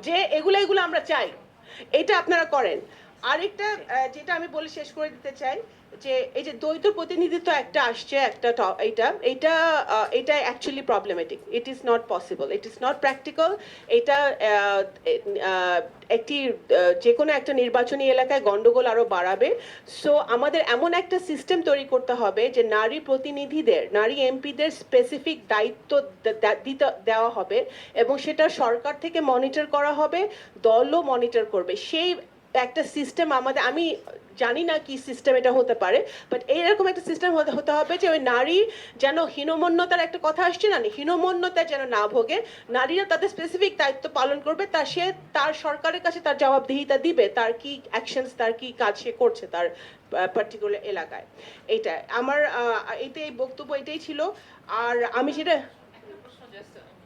যে এগুলো এগুলো আমরা চাই এটা আপনারা করেন। আরেকটা যেটা আমি বলে শেষ করে দিতে চাই, যে এই যে দ্বৈত প্রতিনিধিত্ব একটা আসছে, একটা এইটা এটা এটা actually problematic it is not possible it is not practical এটা একটি যে কোনো একটা নির্বাচনী এলাকায় গন্ডগোল আরও বাড়াবে। সো আমাদের এমন একটা সিস্টেম তৈরি করতে হবে যে নারী প্রতিনিধিদের, নারী এমপিদের স্পেসিফিক দায়িত্ব দিতে, দেওয়া হবে এবং সেটা সরকার থেকে মনিটর করা হবে, দলও মনিটর করবে। সেই একটা সিস্টেম আমাদের, আমি জানি না কি সিস্টেম এটা হতে পারে বাট এইরকম একটা সিস্টেম হতে হবে যে ওই নারী যেন হীনমন্যতার একটা কথা আসছে না, হীনমন্যতা যেন না ভোগে, নারীরা তাদের স্পেসিফিক দায়িত্ব পালন করবে, তা সে তার সরকারের কাছে তার জবাবদিহিতা দিবে, তার কি অ্যাকশনস তার কি কাজ সে করছে তার পার্টিকুলার এলাকায়। এইটা, আমার এই বক্তব্য এটাই ছিল, আর আমি একটা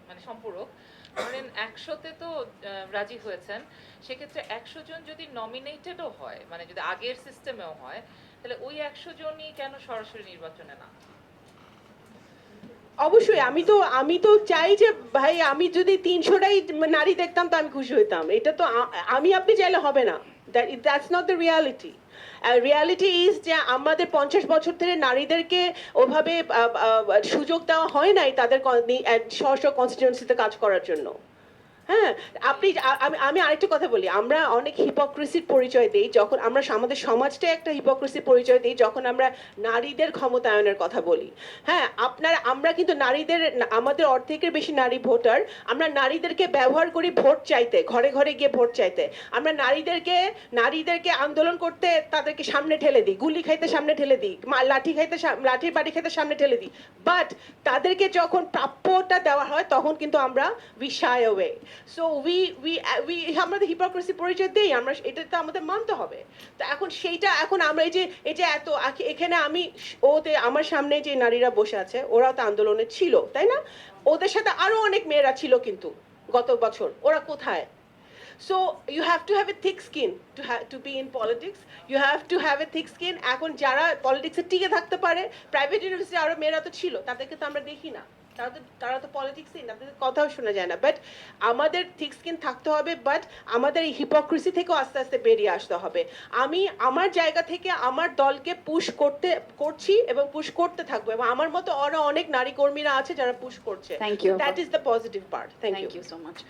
মানে সম্পূরক। ধরেন একশোতে তো রাজি হয়েছেন, সেক্ষেত্রে একশো জন যদি নমিনেটেডও হয় মানে যদি আগের সিস্টেমেও হয়, তাহলে ওই একশো জনই কেন সরাসরি নির্বাচনে না অবশ্যই, আমি তো আমি তো চাই যে, ভাই, আমি যদি তিনশোটাই নারী দেখতাম, তো আমি খুশি হইতাম। এটা তো আমি আপনি চাইলে হবে না। That's not the reality reality is যে আমাদের পঞ্চাশ বছর ধরে নারীদেরকে ওভাবে সুযোগ দেওয়া হয় নাই তাদের স্ব স্ব কনস্টিটিউন্সিতে কাজ করার জন্য। হ্যাঁ আপনি আমি আমি আরেকটা কথা বলি। আমরা অনেক হিপোক্রেসির পরিচয় দিই যখন আমরা আমাদের সমাজটাই একটা হিপোক্রেসির পরিচয় দিই যখন আমরা নারীদের ক্ষমতায়নের কথা বলি। হ্যাঁ আপনার, আমরা কিন্তু নারীদের, আমাদের অর্ধেকের বেশি নারী ভোটার। আমরা নারীদেরকে ব্যবহার করি ভোট চাইতে, ঘরে ঘরে গিয়ে ভোট চাইতে। আমরা নারীদেরকে নারীদেরকে আন্দোলন করতে তাদেরকে সামনে ঠেলে দিই। গুলি খাইতে সামনে ঠেলে দিই। লাঠি খাইতে লাঠি বাড়ি খাইতে সামনে ঠেলে দিই। বাট তাদেরকে যখন প্রাপ্যটা দেওয়া হয় তখন কিন্তু আমরা we shy so we we we আমাদের হিপোক্রেসি পরিচয় দেই, আমরা এটা তো আমাদের মানতে হবে তো এখন সেইটা, এখন আমরা এই যে এই যে এত এখানে আমি ওতে, আমার সামনে যে নারীরা বসে আছে, ওরাও তো আন্দোলনে ছিল, তাই না ওদের সাথে আরও অনেক মেয়েরা ছিল কিন্তু গত বছর, ওরা কোথায় you have to have a thick skin to have to be in politics. You have to have a thick skin. এখন যারা পলিটিক্সে টিকে থাকতে পারে প্রাইভেট ইউনিভার্সিটি আরও মেয়েরা তো ছিল, তাদেরকে তো আমরা দেখি না তারা তো তারা তো পলিটিক্সই না তাদের কথাও শোনা যায় না। বাট আমাদের থিক স্কিন থাকতে হবে বাট আমাদের এই হিপোক্রেসি থেকেও আস্তে আস্তে বেরিয়ে আসতে হবে। আমি আমার জায়গা থেকে আমার দলকে পুশ করতে করছি এবং পুশ করতে থাকব। এবং আমার মতো আরও অনেক নারী কর্মীরা আছে যারা পুশ করছে। Thank you that is the positive part thank you so much.